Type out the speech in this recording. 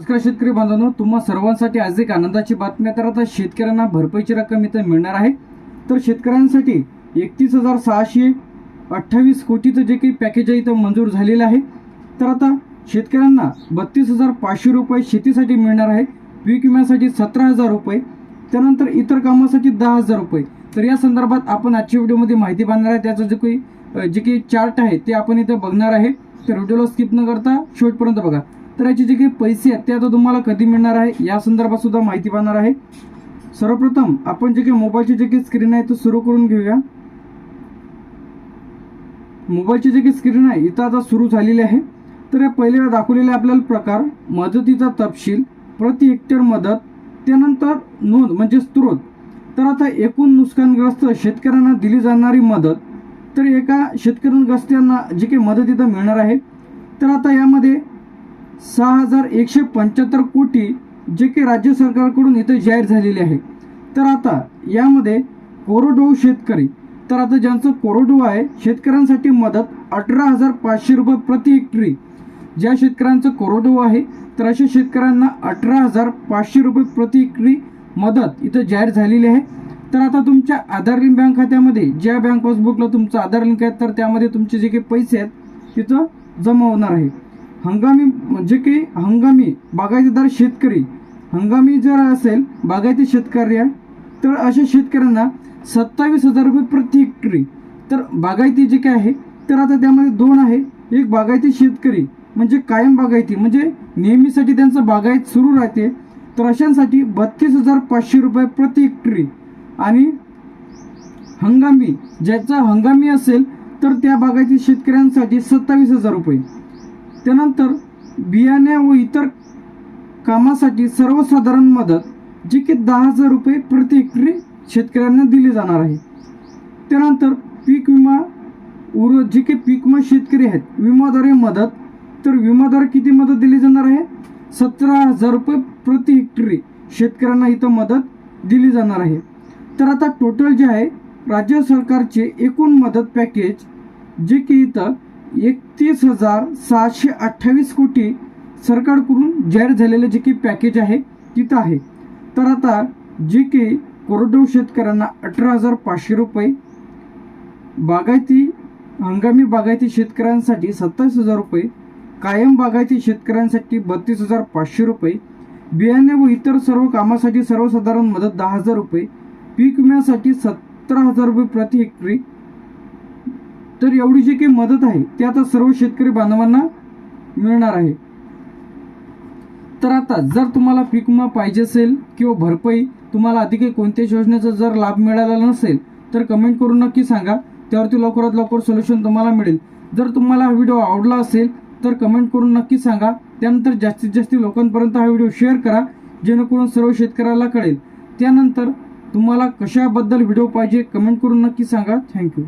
नमस्कार शेतकरी बांधवांनो तुम्हा सर्वांसाठी आज एक आनंदाची बातमी तर आता शेतकऱ्यांना भरपाईची रक्कम इथं मिळणार आहे. तर शेतकऱ्यांसाठी एकतीस हजार सहाशे अठ्ठावीस कोटीचं जे काही पॅकेज आहे इथं मंजूर झालेलं आहे. तर आता शेतकऱ्यांना बत्तीस हजार पाचशे रुपये शेतीसाठी मिळणार आहे. पीक विम्यासाठी सतरा हजार रुपये. त्यानंतर इतर कामासाठी दहा हजार रुपये. तर या संदर्भात आपण आजच्या व्हिडिओमध्ये माहिती बांधणार आहे. त्याचं जे काही जे काही चार्ट आहे ते आपण इथं बघणार आहे. तर व्हिडिओला स्किप न करता शेवटपर्यंत बघा. तर याचे जे काही पैसे आहेत ते आता तुम्हाला कधी मिळणार आहे या संदर्भात सुद्धा माहिती पाहणार आहे. सर्वप्रथम आपण जे काही मोबाईलची जे काही स्क्रीन आहे ते सुरू करून घेऊया. मोबाईलची जे काही स्क्रीन आहे इथं आता सुरू झालेली आहे. तर या पहिल्या दाखवलेले आपल्याला प्रकार मदतीचा तपशील प्रति हेक्टर मदत त्यानंतर नोंद म्हणजे स्त्रोत तर आता एकूण नुकसानग्रस्त शेतकऱ्यांना दिली जाणारी मदत तर एका शेतकऱ्यांग्रस्त्यांना जी काही मदत इथं मिळणार आहे तर आता यामध्ये सहा हजार एकशे पंच्याहत्तर कोटी जे की राज्य सरकारकडून इथं जाहीर झालेले आहे. तर आता यामध्ये कोरोडो शेतकरी तर आता ज्यांचं कोरडवाहू आहे शेतकऱ्यांसाठी मदत अठरा हजार पाचशे रुपये प्रति हेक्टरी. ज्या शेतकऱ्यांचं कोरडवाहू आहे तर अशा शेतकऱ्यांना अठरा हजार पाचशे रुपये प्रति हेक्टरी मदत इथं जाहीर झालेली आहे. तर आता तुमच्या आधार लिंक बँक खात्यामध्ये ज्या बँक पासबुकला तुमचं आधार लिंक आहे तर त्यामध्ये तुमचे जे काही पैसे आहेत तिथं जमा होणार आहे. हंगामी म्हणजे काही हंगामी बागायतीदार शेतकरी. हंगामी जर असेल बागायती शेतकरी आहे तर अशा शेतकऱ्यांना सत्तावीस हजार रुपये प्रति हेक्टरी. तर बागायती जे काय आहे तर आता त्यामध्ये दोन आहे. एक बागायती शेतकरी म्हणजे कायम बागायती म्हणजे नेहमीसाठी त्यांचं बागायत सुरू राहते. तर अशांसाठी बत्तीस हजार पाचशे रुपये प्रति हेक्टरी. आणि हंगामी ज्याचा हंगामी असेल तर त्या बागायती शेतकऱ्यांसाठी सत्तावीस हजार रुपये. त्यानंतर बियाणे व इतर कामासाठी सर्वसाधारण मदत जी की दहा हजार रुपये प्रति हेक्टरी शेतकऱ्यांना दिली जाणार आहे. त्यानंतर पीक विमा उर जे काही पीक विमा शेतकरी आहेत विमाद्वारे मदत तर विमाद्वारे किती मदत दिली जाणार आहे? सतरा हजार रुपये प्रति हेक्टरी शेतकऱ्यांना इथं मदत दिली जाणार आहे. तर आता टोटल जे आहे राज्य सरकारचे एकूण मदत पॅकेज जे की इथं एकतीस हजार सहाशे अठ्ठावीस कोटी सरकारकडून जाहीर झालेलं जे काही पॅकेज आहे तिथं आहे. तर आता जे की कोरडव शेतकऱ्यांना अठरा हजार पाचशे रुपये बागायती हंगामी बागायती शेतकऱ्यांसाठी सत्तावीस हजार रुपये कायम बागायती शेतकऱ्यांसाठी बत्तीस हजार पाचशे रुपये बियाणे व इतर सर्व कामासाठी सर्वसाधारण मदत दहा हजार रुपये पीक विम्यासाठी सतरा हजार रुपये प्रति हेक्टरी तर एवढी जी काही मदत आहे ती आता सर्व शेतकरी बांधवांना मिळणार आहे. तर आता जर तुम्हाला पीक विमा पाहिजे असेल किंवा भरपाई तुम्हाला अधिक कोणत्याच योजनेचा जर लाभ मिळाला नसेल तर कमेंट करून नक्की सांगा. त्यावरती लवकरात लवकर सोल्युशन तुम्हाला मिळेल. जर तुम्हाला हा व्हिडिओ आवडला असेल तर कमेंट करून नक्की सांगा. त्यानंतर जास्तीत जास्त लोकांपर्यंत हा व्हिडिओ शेअर करा जेणेकरून सर्व शेतकऱ्याला कळेल. त्यानंतर तुम्हाला कशाबद्दल व्हिडिओ पाहिजे कमेंट करून नक्की सांगा. थँक्यू